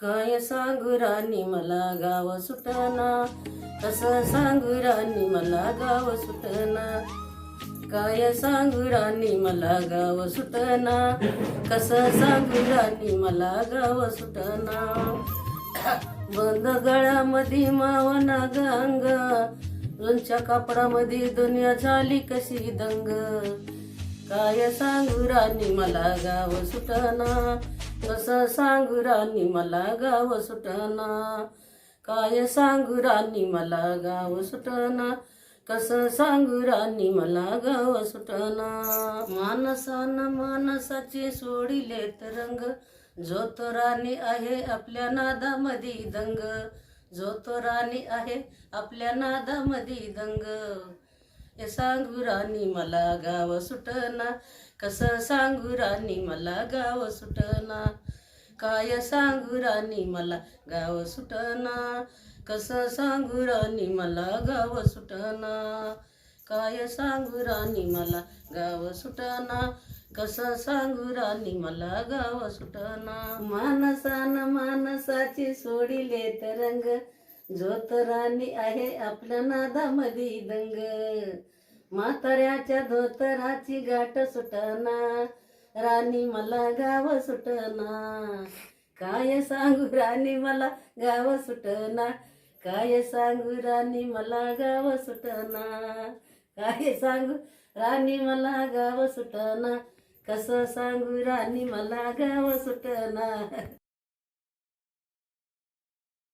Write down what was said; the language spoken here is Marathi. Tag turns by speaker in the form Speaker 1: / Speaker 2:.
Speaker 1: काय सांगू राणी मला गाव सुटना. कसं सांगू राणी मला गाव सुटना. काय सांगू राणी मला गाव सुटना. कसं सांगू राणी मला गाव सुटना. बंद गळ्यामध्ये मावना गंग. लोणच्या कापडामध्ये दुनिया झाली कशी दंग. काय सांगू राणी मला गाव सुटना. कसं सांगू राणी मला गाव सुटना. काय सांगू राणी मला गाव सुटना. कसं सांगू राणी मला गाव सुटना. मानसान मानसाचे सोडिले तरंग. जो तो राणी आहे आपल्या नादामध्ये दंग. जो तो राणी आहे आपल्या नादामध्ये दंग. हे सांगू राणी मला गाव सुटना. कसं सांगू राणी मला गाव सुटना. काय सांगू राणी मला गाव सुटना. कसं सांगू राणी मला गाव सुटना. काय सांगू राणी मला गाव सुटना. कसं सांगू राणी मला गाव सुटना. मानसान मानसाची सोडिले तरंग. जोत आहे आपल्या नादामध्ये दंग. म्हाताऱ्याच्या धोतराची गाठ सुटना राणी मला गाव सुटना. काय सांगू राणी मला गाव सुटना? काय सांगू राणी मला गाव सुटना? काय सांगू राणी मला गाव सुटना? कसं सांगू राणी मला गाव सुटना?